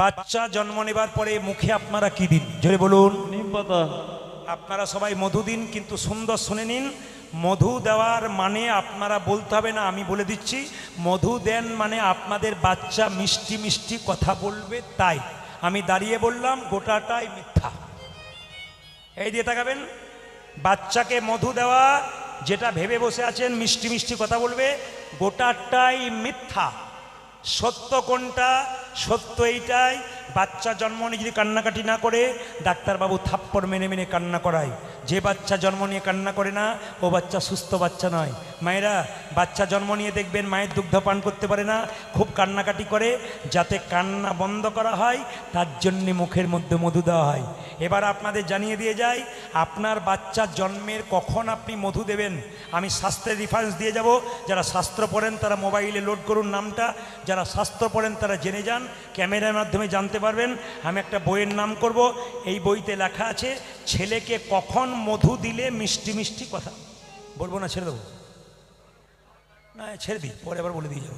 বাচ্চা জন্ম নেবার পরে মুখে আপনারা কি দিন? জোরে বলুন। নিম পাতা। আপনারা সবাই মধু দিন কিন্তু সুন্দর শুনে নিন। মধু দেওয়ার মানে আপনারা বলতে হবে না আমি বলে দিচ্ছি। মধু দেন মানে আপনাদের বাচ্চা মিষ্টি মিষ্টি কথা বলবে তাই। আমি দাঁড়িয়ে বললাম গোটাটাই মিথ্যা। এই দিয়ে তাকাবেন। বাচ্চাকে মধু দেওয়া যেটা ভেবে বসে আছেন মিষ্টি মিষ্টি কথা বলবে গোটাটাই মিথ্যা। সত্য কোনটা? সত্য এইটাই, বাচ্চা জন্ম নিয়ে যদি কান্নাকাটি না করে, ডাক্তারবাবু থাপ্পড় মেনে মেনে কান্না করায়। যে বাচ্চা জন্ম নিয়ে কান্না করে না, ও বাচ্চা সুস্থ বাচ্চা নয়। মায়েরা, বাচ্চা জন্ম নিয়ে দেখবেন মায়ের দুগ্ধ পান করতে পারে না, খুব কান্নাকাটি করে, যাতে কান্না বন্ধ করা হয়, তার জন্যে মুখের মধ্যে মধু দেওয়া হয়। এবার আপনাদের জানিয়ে দিয়ে যাই, আপনার বাচ্চা জন্মের কখন আপনি মধু দেবেন? আমি শাস্ত্রের রেফারেন্স দিয়ে যাব। যারা শাস্ত্র পড়েন, তারা মোবাইলে লোড করুন নামটা। যারা শাস্ত্র পড়েন, তারা জেনে যান। ক্যামেরার মাধ্যমে জানতে পারবেন। আমি একটা বইয়ের নাম করব। এই বইতে লেখা আছে, ছেলেকে কখন মধু দিলে মিষ্টি মিষ্টি কথা? বলব না, ছেড়ে দেবো? না, ছেড়ে দিই, পরে আবার বলে দিয়ে যাব।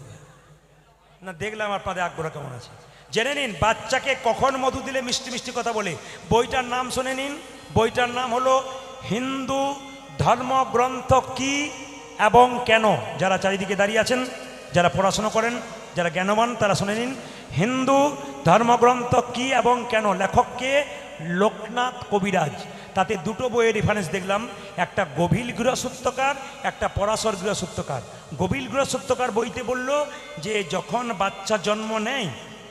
না, দেখলাম আপনাদের আগ্রহ কেমন আছে। জেনে নিন, বাচ্চাকে কখন মধু দিলে মিষ্টি মিষ্টি কথা বলে? বইটার নাম শুনে নিন। বইটার নাম হলো, হিন্দু ধর্মগ্রন্থ কি এবং কেন? যারা চারিদিকে দাঁড়িয়ে আছেন যারা পড়াশোনা করেন, যারা জ্ঞানবান, তারা শুনে নিন। হিন্দু ধর্মগ্রন্থ কি এবং কেন? লেখককে লোকনাথ কবিরাজ। তাতে দুটো বইয়ের রেফারেন্স দেখলাম। একটা গভীর গৃহসূত্রকার, একটা পরাশর গৃহসূত্রকার। গভীর গৃহসূত্রকার বইতে বলল যে, যখন বাচ্চা জন্ম নেয়,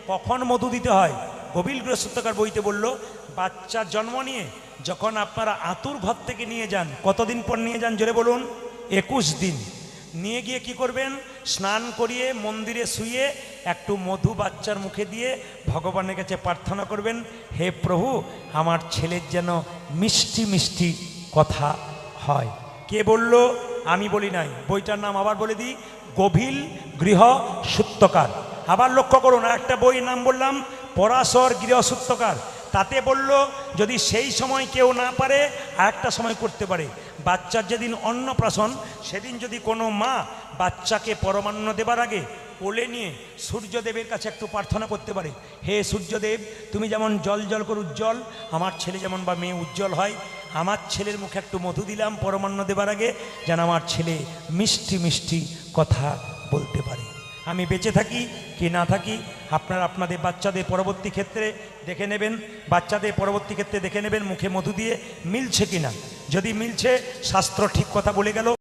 কখন মধু দিতে হয়? গভীর গৃহসূত্রকার বইতে বলল, বাচ্চা জন্ম নিয়ে যখন আপনারা আতুর ঘর থেকে নিয়ে যান, কতদিন পর নিয়ে যান? জোরে বলুন, একুশ দিন। নিয়ে গিয়ে কি করবেন? স্নান করিয়ে মন্দিরে শুয়ে একটু মধু বাচ্চার মুখে দিয়ে ভগবানের কাছে প্রার্থনা করবেন, হে প্রভু, আমার ছেলের যেন মিষ্টি মিষ্টি কথা হয়। কে বলল? আমি বলি নাই। বইটার নাম আবার বলে দিই, গভীর গৃহ সূত্রকার। আবার লক্ষ্য করুন একটা বইয়ের নাম বললাম, পরাশর গৃহসূত্রকার তাতে বলল, যদি সেই সময় কেউ না পারে আর একটা সময় করতে পারে। বাচ্চার যেদিন অন্নপ্রাশন, সেদিন যদি কোনো মা বাচ্চাকে পরমান্ন দেবার আগে কোলে নিয়ে সূর্যদেবের কাছে একটু প্রার্থনা করতে পারে, হে সূর্যদেব, তুমি যেমন জল জল করে উজ্জ্বল, আমার ছেলে যেমন বা মেয়ে উজ্জ্বল হয়, আমার ছেলের মুখে একটু মধু দিলাম পরমান্ন দেবার আগে, যেন আমার ছেলে মিষ্টি মিষ্টি কথা বলতে পারে। আমি বেঁচে থাকি কি না থাকি, আপনারা আপনাদের বাচ্চাদের পরবর্তী ক্ষেত্রে দেখে নেবেন, বাচ্চাদের পরবর্তী ক্ষেত্রে দেখে নেবেন, মুখে মধু দিয়ে মিলছে কি না যদি মিলছে, শাস্ত্র ঠিক কথা বলে গেল।